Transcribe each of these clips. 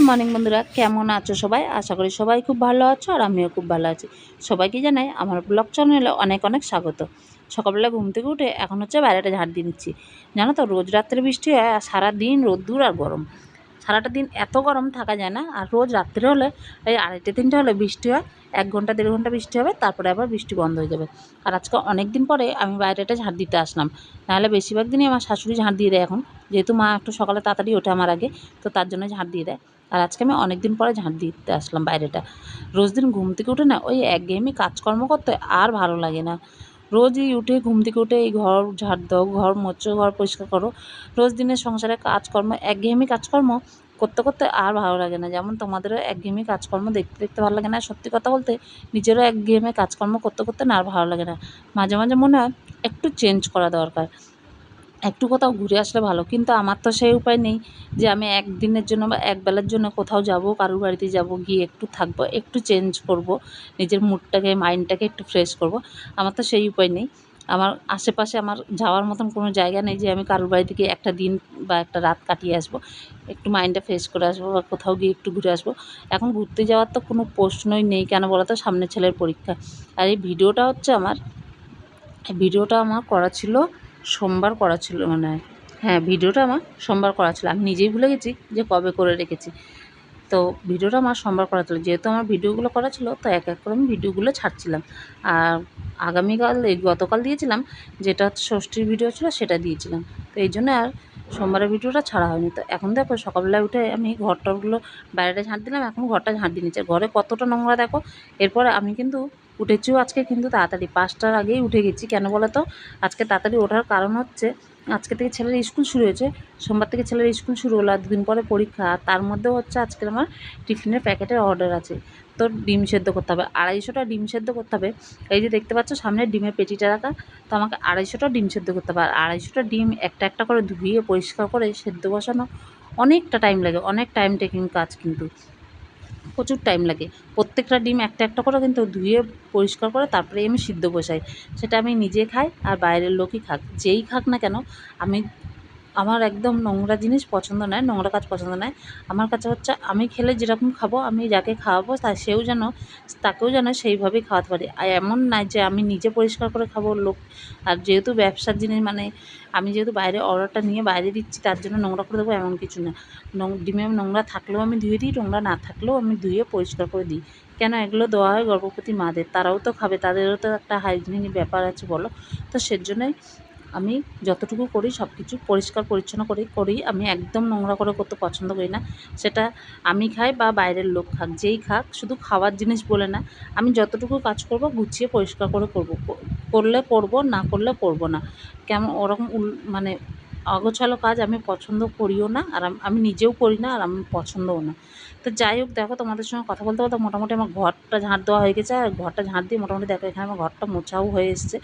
Good morning বন্ধুরা। কেমন আছো সবাই? আশা করি সবাই খুব ভালো আছো আর আমিও খুব ভালো আছি। সবাইকে জানাই আমার ব্লগ চ্যানেলে অনেক অনেক স্বাগত। সকালবেলা ঘুম থেকে উঠে এখন হচ্ছে বাইরেটা ঝাড় দিয়ে নিচ্ছি। জানো তো, রোজ রাত্রে বৃষ্টি হয় আর সারাদিন রোদ্দুর আর গরম। সারাটা দিন এত গরম থাকা যায় না, আর রোজ রাত্রে হলে এই আড়াইটে, তিনটে হলে বৃষ্টি হয়, এক ঘণ্টা, দেড় ঘণ্টা বৃষ্টি হবে, তারপরে আবার বৃষ্টি বন্ধ হয়ে যাবে। আর আজকে অনেক দিন পরে আমি বাইরেটা ঝাঁট দিতে আসলাম। নাহলে বেশিরভাগ দিনই আমার শাশুড়ি ঝাঁট দিয়ে দেয় এখন। যেহেতু মা একটু সকালে তাড়াতাড়ি ওঠে আমার আগে, তো তার জন্য ঝাঁট দিয়ে দেয়। আর আজকে আমি অনেক দিন পরে ঝাঁট দিতে আসলাম বাইরেটা। রোজ দিন ঘুম থেকে উঠে না, ওই একঘেয়েমি কাজকর্ম করতে আর ভালো লাগে না। রোজই উঠে ঘুম থেকে উঠে এই ঘর ঝাড় দাও, ঘর মোচো ঘর পরিষ্কার করো। রোজ দিনের সংসারে কাজকর্ম, একঘেয়েমি কাজকর্ম করতে করতে আর ভালো লাগে না। যেমন তোমাদেরও একঘেয়েমি কাজকর্ম দেখতে দেখতে ভালো লাগে না। সত্যি কথা বলতে নিজেরও একঘেয়েমি কাজকর্ম করতে করতে না আর ভালো লাগে না। মাঝে মাঝে মনে হয় একটু চেঞ্জ করা দরকার। একটু কোথাও ঘুরে আসলে ভালো। কিন্তু আমার তো সেই উপায় নেই যে আমি একদিনের জন্য বা একবেলার জন্য কোথাও যাব, কারুর বাড়িতে যাব, গিয়ে একটু থাকব, একটু চেঞ্জ করব, নিজের মুডটাকে মাইন্ডটাকে একটু ফ্রেশ করব। আমার তো সেই উপায় নেই। আমার আশেপাশে আমার যাওয়ার মতন কোনো জায়গা নেই যে আমি কারুর বাড়ি থেকে একটা দিন বা একটা রাত কাটিয়ে আসব, একটু মাইন্ডটা ফ্রেশ করে আসব বা কোথাও গিয়ে একটু ঘুরে আসব। এখন ঘুরতে যাওয়ার তো কোনো প্রশ্নই নেই, কেন বলো তো? সামনে ছেলের পরীক্ষা। আর এই ভিডিওটা হচ্ছে আমার ভিডিওটা আমার করা ছিল সোমবার করা ছিল মানে হ্যাঁ ভিডিওটা আমার সোমবার করা ছিল। আমি নিজেই ভুলে গেছি যে কবে করে রেখেছি। তো ভিডিওটা আমার সোমবার করা ছিল। যেহেতু আমার ভিডিওগুলো করা ছিল, তো এক এক করে আমি ভিডিওগুলো ছাড়ছিলাম। আর আগামীকাল, এই গতকাল দিয়েছিলাম, যেটা ষষ্ঠীর ভিডিও ছিল, সেটা দিয়েছিলাম। তো এই জন্য আর সোমবারের ভিডিওটা ছাড়া হয়নি। তো এখন দেখো, সকালবেলা উঠে আমি ঘরটরগুলো বাইরেটা ঝাঁট দিলাম, এখন ঘরটা ঝাঁট দিয়ে নিচ্ছে ঘরে কতটা নোংরা দেখো, এরপরে আমি কিন্তু উঠেছিও আজকে, কিন্তু তাড়াতাড়ি। পাঁচটার আগেই উঠে গেছি। কেন বলো তো আজকে তাড়াতাড়ি ওঠার কারণ হচ্ছে, আজকে থেকে ছেলের স্কুল শুরু হয়েছে। সোমবার থেকে ছেলের স্কুল শুরু হলো আর দুদিন পরে পরীক্ষা। তার মধ্যেও হচ্ছে আজকে আমার টিফিনের প্যাকেটের অর্ডার আছে। তো ডিম সেদ্ধ করতে হবে। আড়াইশোটা ডিম সেদ্ধ করতে হবে। এই যে দেখতে পাচ্ছ, সামনে ডিমের পেটিটা রাখা। তো আমাকে আড়াইশোটা ডিম সেদ্ধ করতে হবে। আর আড়াইশোটা ডিম একটা একটা করে ধুয়ে, পরিষ্কার করে, সেদ্ধ বসানো অনেকটা টাইম লাগে। অনেক টাইম টেকিং কাজ কিন্তু। প্রচুর টাইম লাগে। প্রত্যেকটা ডিম একটা একটা করে কিন্তু ধুয়ে পরিষ্কার করে তারপরে আমি সিদ্ধ বসাই। সেটা আমি নিজে খাই আর বাইরের লোকই খাক। যেই খাক না কেন, আমি আমার একদম নোংরা জিনিস পছন্দ নয়, নোংরা কাজ পছন্দ নয়। আমার কাছে হচ্ছে আমি খেলে যেরকম খাব, আমি যাকে খাওয়াবো, তা সেও যেন, তাকেও যেন সেইভাবেই খাওয়াতে পারি। আর এমন নয় যে আমি নিজে পরিষ্কার করে খাব লোক। আর যেহেতু ব্যবসার জিনিস মানে আমি যেহেতু বাইরে অর্ডারটা নিয়ে বাইরে দিচ্ছি, তার জন্য নোংরা করে দেবো এমন কিছু না। ডিমে নোংরা থাকলেও আমি ধুয়ে দিই, নোংরা না থাকলেও আমি ধুয়ে পরিষ্কার করে দিই। কেন? এগুলো দেওয়া হয় গর্ভবতী মাদের। তারাও তো খাবে, তাদেরও তো একটা হাইজিনিক ব্যাপার আছে, বলো। তো সেজন্যই আমি যতটুকু করি সব কিছু পরিষ্কার, পরিচ্ছন্ন করে করি আমি একদম নোংরা করে করতে পছন্দ করি না। সেটা আমি খাই বা বাইরের লোক খাক, যেই খাক, শুধু খাওয়ার জিনিস বলে না, আমি যতটুকু কাজ করব, গুছিয়ে পরিষ্কার করে করব। করলে করব না করলে করব না। কেমন, ওরকম উল মানে অগোছালো কাজ আমি পছন্দ করিও না, আর আমি নিজেও করি না, আর আমি পছন্দও না। তো যাই হোক, দেখো তোমাদের সঙ্গে কথা বলতে বলতে মোটামুটি আমার ঘরটা ঝাঁট দেওয়া হয়ে গেছে, আর ঘরটা ঝাঁট দিয়ে মোটামুটি দেখো এখানে আমার ঘরটা মোছাও হয়ে এসছে।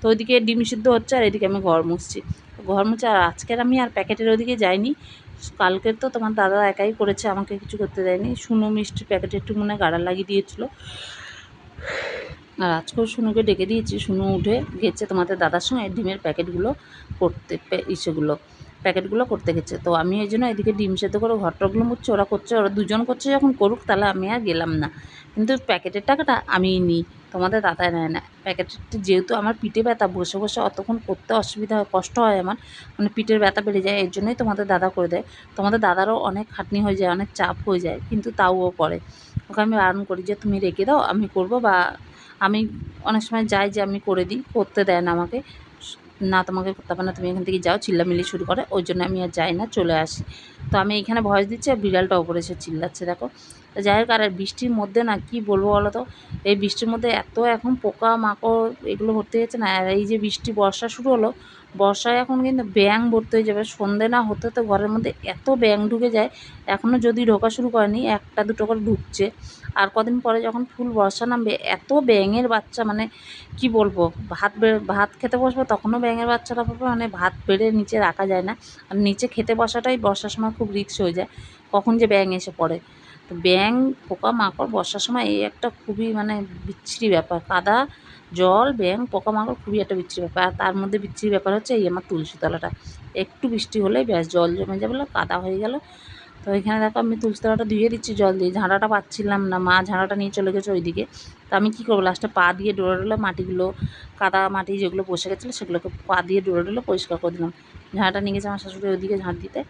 তো ওইদিকে ডিম সিদ্ধ হচ্ছে, আর এদিকে আমি ঘর মুছছি। ঘর মুছে, আর আজকের আমি আর প্যাকেটের ওদিকে যাইনি। কালকের তো তোমার দাদা একাই করেছে, আমাকে কিছু করতে দেয়নি। শুনো মিষ্টি প্যাকেটে একটু মনে গাড়া লাগিয়ে দিয়েছিলো। আর আজকেও শুনুকে ডেকে দিয়েছি। শুনু উঠে গেছে তোমাদের দাদার সঙ্গে ডিমের প্যাকেটগুলো করতে ইসেগুলো, প্যাকেটগুলো করতে গেছে। তো আমি এই জন্য এদিকে ডিম সেদ্ধ করে ঘরটাগুলো মুচ্ছে ওরা করছে, ওরা দুজন করছে, যখন করুক তাহলে আমি আর গেলাম না। কিন্তু প্যাকেটের টাকাটা আমিই নিই, তোমাদের দাদায় নেয় না। প্যাকেটটা যেহেতু আমার পিঠে ব্যথা, বসে বসে অতক্ষণ করতে অসুবিধা হয়, কষ্ট হয় আমার মানে পিঠের ব্যথা বেড়ে যায়, এর জন্যই তোমাদের দাদা করে দেয়। তোমাদের দাদারও অনেক খাটনি হয়ে যায়, অনেক চাপ হয়ে যায়, কিন্তু তাও ও করে। ওকে আমি বারণ করি যে, তুমি রেখে দাও, আমি করব বা আমি অনেক সময় যাই যে আমি করে দিই, করতে দেয় না আমাকে। না, তোমাকে করতে হবে না, তুমি এখান থেকে যাও, চিল্লামিল্লি শুরু করে, ওই জন্য আমি আর যাই না, চলে আসি। তো আমি এখানে ভয়েস দিচ্ছি আর বিড়ালটা ওপরে এসে চিল্লাচ্ছে, দেখো। তো যাই হোক, আর বৃষ্টির মধ্যে না কি বলব বলো তো? এই বৃষ্টির মধ্যে এত এখন পোকা মাকড় এগুলো ভর্তি হয়েছে না, আর এই যে বৃষ্টি, বর্ষা শুরু হলো, বর্ষায় এখন কিন্তু ব্যাং ভর্তি হয়ে যাবে। সন্ধে না হতে তো ঘরের মধ্যে এত ব্যাং ঢুকে যায় এখনও যদি ঢোকা শুরু করেনি, একটা দুটো করে ঢুকছে। আর কদিন পরে যখন ফুল বর্ষা নামবে, এত ব্যাঙের বাচ্চা মানে কি বলব, ভাত ভাত খেতে বসবো, তখনও ব্যাঙের বাচ্চাটা পাবে মানে ভাত বেড়ে নিচে রাখা যায় না। আর নিচে খেতে বসাটাই বর্ষার সময় খুব রিক্স হয়ে যায়, কখন যে ব্যাঙ এসে পড়ে। তো ব্যাঙ পোকা মাকড় বর্ষার সময় এই একটা খুবই মানে বিচ্ছিরি ব্যাপার। কাদা, জল, ব্যাঙ, পোকামাকড় খুবই একটা বিচ্ছিরি ব্যাপার। আর তার মধ্যে বিচ্ছিরি ব্যাপার হচ্ছে এই আমার তুলসী তলাটা। একটু বৃষ্টি হলেই ব্যাস, জল জমে যাবে, কাদা হয়ে গেল। তো এখানে দেখো আমি তুলসী তলাটা ধুয়ে দিচ্ছি, জল দিয়ে। ঝাঁটাটা পাচ্ছিলাম না, মা ঝাঁটাটা নিয়ে চলে গেছে ওইদিকে। তো আমি কী করব লাস্টে পা দিয়ে ডোলে ডোলে মাটিগুলো, কাদা মাটি যেগুলো বসে গেছিল সেগুলোকে পা দিয়ে ডোলে ডোলে পরিষ্কার করে দিলাম। ঝাঁটা নিয়ে গেছে আমার শাশুড়ি ওইদিকে ঝাঁট দিতে।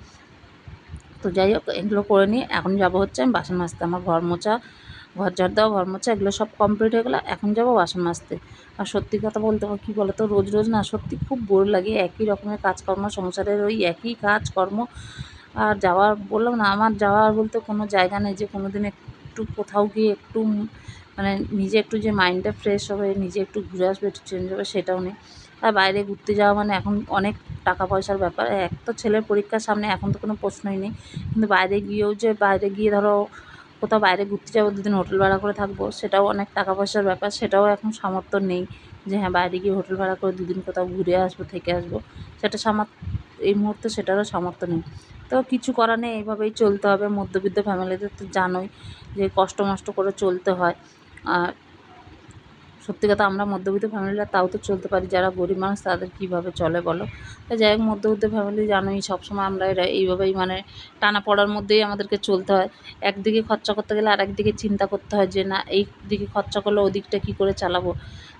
তো যাই হোক, এগুলো করে নিয়ে এখন যাব হচ্ছে আমি বাসন মাজতে। আমার ঘর মোছা, ঘর ঝাড় দেওয়া, ঘর মোছা, এগুলো সব কমপ্লিট হয়ে গেলো, এখন যাব বাসন মাজতে। আর সত্যি কথা বলতে হবে কী বলো তো রোজ রোজ না সত্যি খুব বোর লাগে, একই রকমের কাজকর্ম, সংসারের ওই একই কাজকর্ম আর যাওয়ার, বললাম না, আমার যাওয়ার বলতে কোনো জায়গা নেই যে কোনো দিন একটু কোথাও গিয়ে একটু মানে নিজে একটু যে মাইন্ডটা ফ্রেশ হবে, নিজে একটু ঘুরে আসবে, একটু চেঞ্জ হবে, সেটাও নেই। আর বাইরে ঘুরতে যাওয়া মানে এখন অনেক টাকা পয়সার ব্যাপার। এক তো ছেলের পরীক্ষার সামনে এখন তো কোনো প্রশ্নই নেই। কিন্তু বাইরে গিয়েও যে বাইরে গিয়ে ধরো কোথাও বাইরে ঘুরতে যাব, দুদিন হোটেল ভাড়া করে থাকব, সেটাও অনেক টাকা পয়সার ব্যাপার। সেটাও এখন সামর্থ্য নেই যে হ্যাঁ বাইরে গিয়ে হোটেল ভাড়া করে দুদিন কোথাও ঘুরে আসব, থেকে আসব। সেটা সামার, এই মুহূর্তে সেটারও সামর্থ্য নেই। তো কিছু করার নেই, এইভাবেই চলতে হবে। মধ্যবিত্ত ফ্যামিলিতে তো জানোই যে কষ্ট মষ্ট করে চলতে হয়। আর সত্যি কথা আমরা মধ্যবিত্ত ফ্যামিলিরা তাও তো চলতে পারি, যারা গরিব মানুষ তাদের কীভাবে চলে বলো? তো যাই হোক, মধ্যবিত্ত ফ্যামিলি জানোই, সবসময় আমরা এরা এইভাবেই মানে টানা পড়ার মধ্যেই আমাদেরকে চলতে হয়। একদিকে খরচা করতে গেলে আর একদিকে চিন্তা করতে হয় যে, না, এই দিকে খরচা করলে ওদিকটা কী করে চালাবো?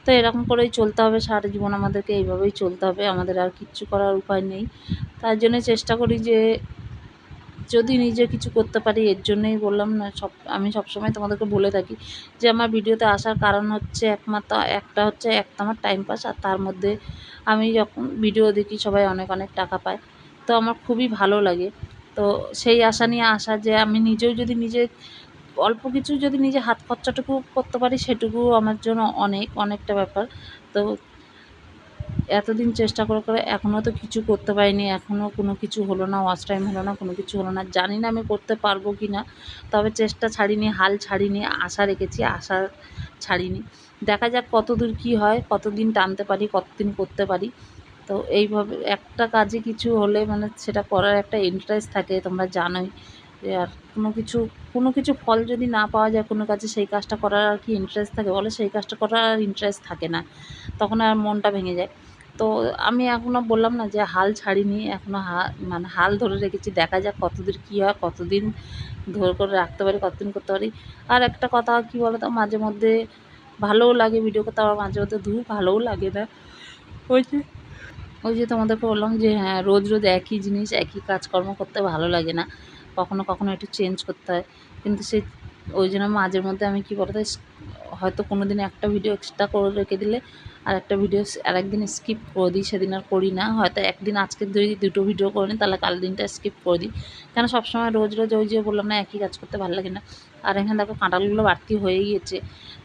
তো এরকম করেই চলতে হবে, সারা জীবন আমাদেরকে এইভাবেই চলতে হবে। আমাদের আর কিচ্ছু করার উপায় নেই। তার জন্য চেষ্টা করি যে যদি নিজে কিছু করতে পারি, এর জন্যই বললাম না, সব, আমি সবসময় তোমাদেরকে বলে থাকি যে আমার ভিডিওতে আসার কারণ হচ্ছে একমাত্র, একটা হচ্ছে একটা আমার টাইম পাস আর তার মধ্যে আমি যখন ভিডিও দেখি সবাই অনেক অনেক টাকা পায়। তো আমার খুবই ভালো লাগে। তো সেই আশা নিয়ে আসা যে আমি নিজেও যদি নিজে, অল্প কিছু যদি নিজে হাত খরচাটুকু করতে পারি সেটুকু আমার জন্য অনেক, অনেকটা ব্যাপার। তো এতদিন চেষ্টা করে করে এখনও তো কিছু করতে পারিনি, এখনও কোনো কিছু হলো না ওয়াচ টাইম হলো না, কোনো কিছু হলো না। জানি না আমি করতে পারব কি না, তবে চেষ্টা ছাড়িনি, হাল ছাড়িনি, আশা রেখেছি, আশা ছাড়িনি। দেখা যাক কত দূর কী হয়, কতদিন টানতে পারি, কতদিন করতে পারি। তো এইভাবে একটা কাজে কিছু হলে মানে সেটা করার একটা ইন্টারেস্ট থাকে, তোমরা জানোই। আর কোনো কিছু কোনো কিছু ফল যদি না পাওয়া যায় কোনো কাজে, সেই কাজটা করার আর কি ইন্টারেস্ট থাকে? বলে সেই কাজটা করার আর ইন্টারেস্ট থাকে না। তখন আর মনটা ভেঙে যায়। তো আমি এখনও বললাম না যে হাল ছাড়িনি এখনও হা মানে হাল ধরে রেখেছি, দেখা যাক কতদূর কী হয়, কতদিন ধরে করে রাখতে পারি, কতদিন করতে পারি। আর একটা কথা কী বলো তো মাঝে মধ্যে ভালোও লাগে ভিডিও করতে, আবার মাঝে মধ্যে ধূপ ভালোও লাগে না। ওই যে ওই যে তোমাদেরকে বললাম যে হ্যাঁ রোজ রোজ একই জিনিস, একই কাজকর্ম করতে ভালো লাগে না। কখনো কখনো একটু চেঞ্জ করতে হয়। কিন্তু সেই, ওই জন্য মাঝের মধ্যে আমি কী বলতো, হয়তো কোনো দিন একটা ভিডিও এক্সট্রা করে রেখে দিলে আর একটা ভিডিও আর একদিন স্কিপ করে দিই, সেদিন আর করি না। হয়তো একদিন আজকে যদি দুটো ভিডিও করে নিই তাহলে কাল দিনটা স্কিপ করে দিই। কেন সবসময় রোজ রোজ ওই যে বললাম না, একই কাজ করতে ভালো লাগে না। আর এখানে দেখো কাঁটালগুলো বাড়তি হয়ে গিয়েছে।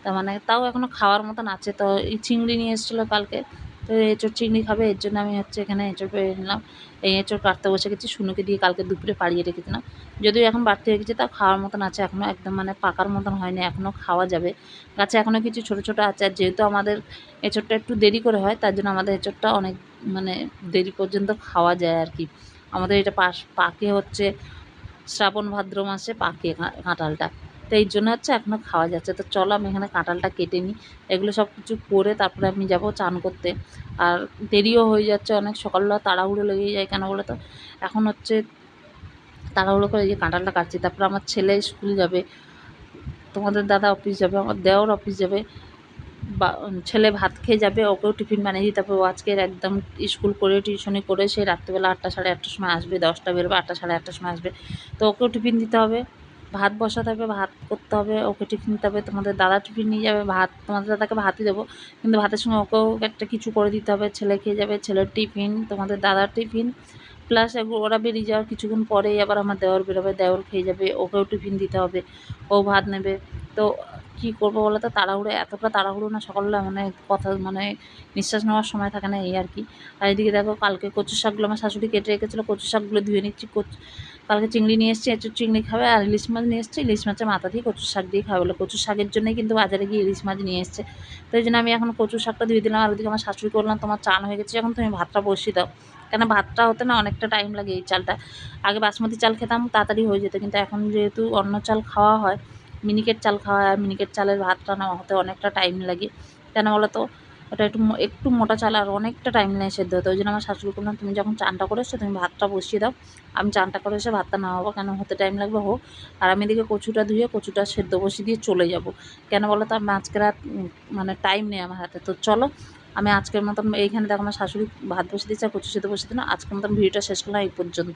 তার মানে তাও এখনও খাওয়ার মতন আছে। তো এই চিংড়ি নিয়ে এসেছিল কালকে। তো এঁচোড় চিংড়ি খাবে, এর জন্য আমি হচ্ছে এখানে এঁচোড় পেয়ে নিলাম। এই এঁচোড় কাটতে বসে গেছি শুনুকে দিয়ে কালকে দুপুরে পাড়িয়ে রেখেছিলাম। যদিও এখন বাড়তি হয়ে গেছে, তাও খাওয়ার মতন আছে এখনও একদম মানে পাকার মতন হয়নি এখনও খাওয়া যাবে। গাছে এখনও কিছু ছোটো ছোটো আছে, আর যেহেতু আমাদের এঁচোড়টা একটু দেরি করে হয়, তার জন্য আমাদের এঁচোড়টা অনেক মানে দেরি পর্যন্ত খাওয়া যায় আর কি। আমাদের এটা পাশ, পাকে হচ্ছে শ্রাবণ ভাদ্র মাসে পাকে কাঁঠালটা। তো এই জন্য হচ্ছে এখনও খাওয়া যাচ্ছে। তো চলো আমি এখানে কাঁটালটা কেটে নিই। এগুলো সব কিছু করে তারপরে আমি যাব চান করতে। আর দেরিও হয়ে যাচ্ছে অনেক। সকালবেলা তাড়াহুড়ো লেগে যায় কেন বলে তো? এখন হচ্ছে তাড়াহুড়ো করে এই যে কাঁটালটা কাটছি। তারপরে আমার ছেলে স্কুল যাবে। তোমাদের দাদা অফিস যাবে, আমার দেওর অফিস যাবে। বা ছেলে ভাত খেয়ে যাবে, ওকেও টিফিন বানিয়ে দিতে হবে। ও আজকের একদম স্কুল করে, টিউশনি করে, সে রাত্রিবেলা আটটা সাড়ে আটটার সময় আসবে, দশটা বেরোবে, আটটা সাড়ে আটটার সময় আসবে। তো ওকেও টিফিন দিতে হবে। ভাত বসাতে হবে, ভাত করতে হবে, ওকে টিফিন দিতে হবে, তোমাদের দাদা টিফিন নিয়ে যাবে, ভাত, তোমাদের দাদাকে ভাতই দেবো। কিন্তু ভাতের সঙ্গে ওকেও একটা কিছু করে দিতে হবে, ছেলে খেয়ে যাবে, ছেলের টিফিন, তোমাদের দাদার টিফিন। প্লাস ওরা বেরিয়ে যাওয়ার কিছুক্ষণ পরেই আবার আমার দেওর বেরোবে, দেওর খেয়ে যাবে, ওকেও টিফিন দিতে হবে, ও ভাত নেবে। তো কী করব বলো তো, তাড়াহুড়ো, এতটা তাড়াহুড়ো না, সকালবেলা মানে কথা মানে নিঃশ্বাস নেওয়ার সময় থাকে না এই আর কি। আর এদিকে দেখো, কালকে কচু শাকগুলো আমার শাশুড়ি কেটে রেখেছিলো কচু শাকগুলো ধুয়ে নিচ্ছি, কচু কালকে চিংড়ি নিয়ে এসেছি এঁচুর চিংড়ি খাবে আর ইলিশ মাছ নিয়ে এসেছি। ইলিশ মাছের মাথা দিয়ে কচু শাক দিয়ে খাবে বলে। কচু শাকের জন্যই কিন্তু বাজারে গিয়ে ইলিশ মাছ নিয়ে এসছে। তো এই জন্য আমি এখন কচু শাকটা দিয়ে দিলাম। আর ওদিকে আমার শাশুড়ি করলাম, তোমার চান হয়ে গেছে, এখন তুমি ভাতটা বসিয়ে দাও। কেন ভাতটা হতে না অনেকটা টাইম লাগে এই চালটা। আগে বাসমতি চাল খেতাম, তাড়াতাড়ি হয়ে যেত। কিন্তু এখন যেহেতু অন্য চাল খাওয়া হয়, মিনিকেট চাল খাওয়া হয় মিনিকেট চালের ভাতটা না হতে অনেকটা টাইম লাগে। কেন বলো তো ওটা একটু একটু মোটা চাল আর অনেকটা টাইম নেয় সেদ্ধ হতে। ওই জন্য আমার শাশুড়ি বললাম তুমি যখন চানটা করে এসছো তুমি ভাতটা বসিয়ে দাও। আমি চানটা করে এসে ভাতটা নামাবো। কেন? হতে টাইম লাগবে, হোক। আর আমি এদিকে কচুটা ধুয়ে, কচুটা সেদ্ধ বসিয়ে দিয়ে চলে যাব। কেন বলো তো? আমি আজকে রাত মানে টাইম নেই আমার হাতে। তো চলো, আমি আজকের মতন এইখানে দেখো, আমার শাশুড়ি ভাত বসে দিয়েছে আর কচু সেদ্ধ বসে দিন আজকের মতন ভিডিওটা শেষ করলাম এই পর্যন্ত।